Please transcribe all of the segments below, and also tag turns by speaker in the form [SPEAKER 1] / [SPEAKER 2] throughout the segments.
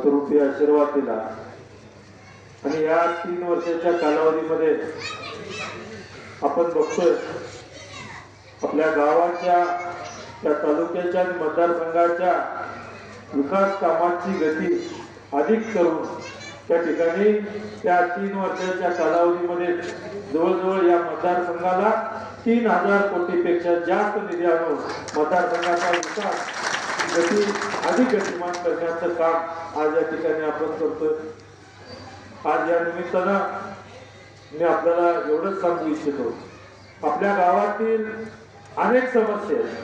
[SPEAKER 1] मतरूपी आशीर्वाद दिला. आणि या तीन वर्षाच्या कालावधीमध्ये आपण बघतोय आपल्या गावाच्या त्या तालुक्याच्या आणि मतदारसंघाच्या विकास कामाची गती अधिक करून त्या ठिकाणी त्या तीन वर्षाच्या कालावधीमध्ये जवळजवळ या मतदारसंघाला तीन हजार कोटीपेक्षा जास्त निधी आणून मतदारसंघाचा विकास गती अधिक गतिमान करण्याचं काम आज या ठिकाणी आपण करतोय. आज या निमित्तानं मी आपल्याला एवढंच सांगू इच्छितो. आपल्या गावातील अनेक समस्या आहेत.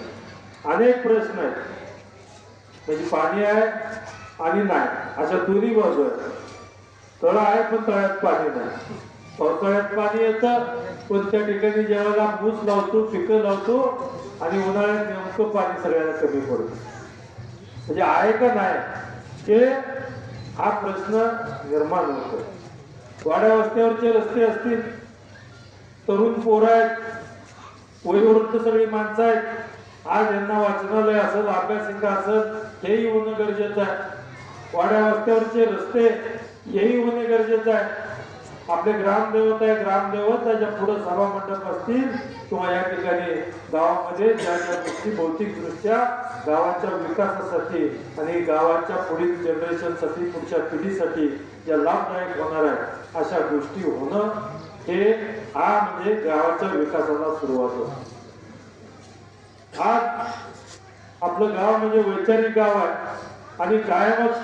[SPEAKER 1] अनेक प्रश्न आहेत. म्हणजे पाणी आहे आणि नाही. अशा दोन्ही बाजू आहेत. तळं आहे पण तळ्यात पाणी नाही. पावसाळ्यात पाणी येतं पण त्या ठिकाणी ज्यावेळेला ऊस लावतो पिकं लावतो आणि उन्हाळ्यात नेमकं पाणी सगळ्याला कमी पडतं. म्हणजे आहे का नाही ते हा प्रश्न निर्माण होतो. वाड्या वस्त्यावरचे रस्ते असतील तरुण पोरं आहेत वयोवृद्ध सगळी माणसं आहेत आज यांना वाचनालय असेल अभ्यासिका असेल हेही होणं गरजेचं आहे. वाड्या वस्त्यावरचे रस्ते हेही होणे गरजेचं आहे. आपले ग्रामदेवता आहे ग्रामदेवत त्याच्या पुढे सभा मंडप असतील किंवा या ठिकाणी गावामध्ये ज्या ज्या गोष्टी भौतिकदृष्ट्या गावाच्या विकासासाठी आणि गावाच्या पुढील जनरेशनसाठी पुढच्या पिढीसाठी ज्या लाभदायक होणार आहेत अशा गोष्टी होणं हे हा म्हणजे गावाच्या विकासाला सुरुवात होती. आज आपलं गाव म्हणजे वैचारिक गाव आहे आणि कायमच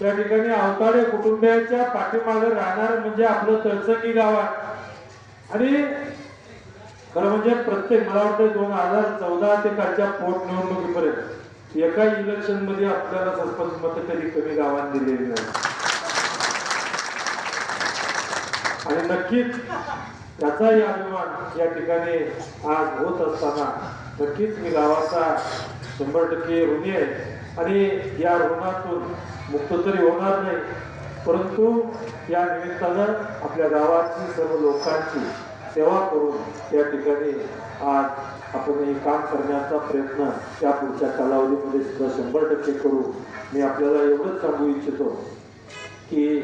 [SPEAKER 1] त्या ठिकाणी अवताडे कुटुंबियांच्या पाठीमागे राहणार म्हणजे आपलं तळसंगी गाव आहे. आणि खरं म्हणजे प्रत्येक मला वाटतं दोन हजार चौदा ते कालच्या पोटनिवडणुकीपर्यंत एका इलेक्शनमध्ये आपल्याला सरपंच मत कधी कमी गावात दिलेली नाही आणि नक्कीच त्याचाही अभिमान या ठिकाणी आज होत असताना नक्कीच मी गावाचा शंभर टक्के ऋणी आहे. आणि या ऋणातून मुक्त तरी होणार नाही. परंतु या निमित्तानं आपल्या गावाची सर्व लोकांची सेवा करून या ठिकाणी आज आपण हे काम करण्याचा प्रयत्न या पुढच्या कालावधीमध्ये सुद्धा शंभर टक्के करू. मी आपल्याला एवढंच सांगू इच्छितो की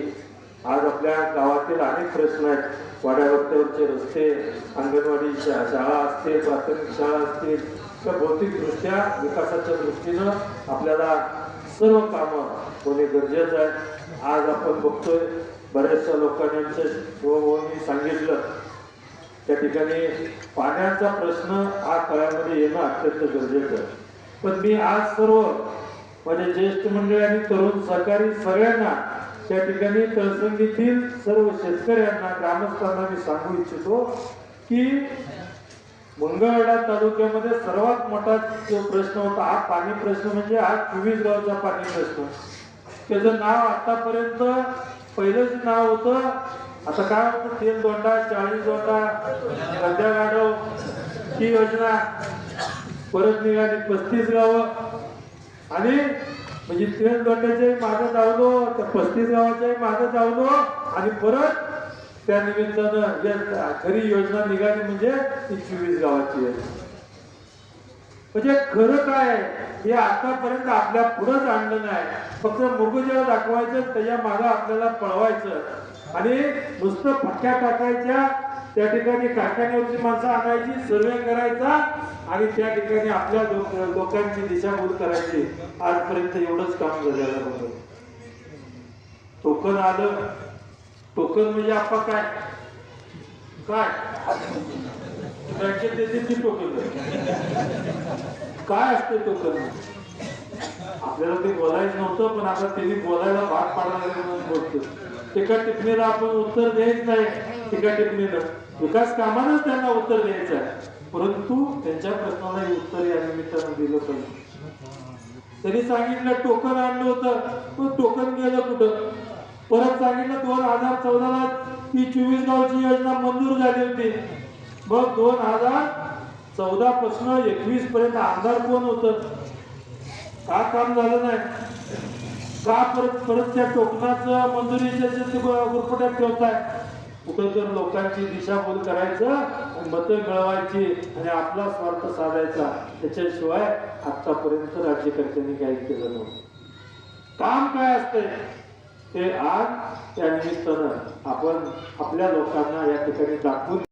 [SPEAKER 1] आज आपल्या गावातील अनेक प्रश्न आहेत. वाड्यावरच्यावरचे रस्ते अंगणवाडी शा- शाळा असतील प्राथमिक शाळा असतील किंवा भौतिकदृष्ट्या विकासाच्या दृष्टीनं आपल्याला सर्व कामं होणे गरजेचं आहे. आज आपण बघतोय बऱ्याचशा लोकांनी आमच्या शिवभाऊंनी सांगितलं त्या ठिकाणी पाण्याचा प्रश्न हा काळामध्ये येणं अत्यंत गरजेचं आहे. पण मी आज सर्व माझे ज्येष्ठ मंडळी आणि तरुण सहकारी सगळ्यांना त्या ठिकाणी तळसंगीतील सर्व शेतकऱ्यांना ग्रामस्थांना मी सांगू इच्छितो की मंगळवेढा तालुक्यामध्ये सर्वात मोठा जो प्रश्न होता हा पाणी प्रश्न म्हणजे हा चोवीस गावचा पाणी प्रश्न. त्याचं नाव आतापर्यंत पहिलंच नाव होतं आता काय होतं तेल दोंडा चाळीस दोंडा सध्या गाडव ही योजना परत निघाली पस्तीस गावं. आणि म्हणजे तेल दोंड्याच्याही माझं धावलो त्या पस्तीस गावाच्याही माझं धावलो आणि परत त्या निमित्तानं या खरी योजना निघाली म्हणजे ती चोवीस गावाची आहे. म्हणजे खरं काय हे आतापर्यंत आपल्या पुढंच आणलं नाही. फक्त मुगुजेला दाखवायचं त्याच्या मागं आपल्याला पळवायचं. आणि नुसतं फटक्या टाकायच्या त्या ठिकाणी कारखान्यावरची माणसं आणायची सर्वे करायचा आणि त्या ठिकाणी आपल्या लोक- लोकांची दिशाभूल करायची. आजपर्यंत एवढंच काम झालेलं होतं. टोकन आलं. टोकन म्हणजे आपा काय? काय? बँकेत देते ती टोकन. काय असते टोकन? आपल्याला ते बोलायचं नव्हतं पण आता त्यांनी बोलायला भाग पाडणार म्हणून बोलतो एका टिपणीला आपण उत्तर द्यायच नाही एका टिपणीनं विकास कामानच त्यांना उत्तर द्यायचं आहे. परंतु त्यांच्या प्रश्नाला उत्तर या निमित्तानं दिलं पाहिजे. त्यांनी सांगितलं टोकन आणलं होतं. पण टोकन गेलं कुठं? परत सांगितलं दोन हजार चौदाला ती चोवीस गावची योजना मंजूर झाली होती. मग दोन हजार चौदा पासून एकवीस पर्यंत आमदार कोण होत? का काम झालं नाही? का परत परत त्या टोकनाचं मंजुरीच्या गुरफट्यात ठेवताय कुठं तर लोकांची दिशाभूल करायचं आणि मतं मिळवायची आणि आपला स्वार्थ साधायचा त्याच्याशिवाय आतापर्यंत राज्यकर्त्यांनी काही केलं नव्हतं. काम काय असतंय ते आज त्या निमित्तानं आपण आपल्या लोकांना या ठिकाणी दाखवून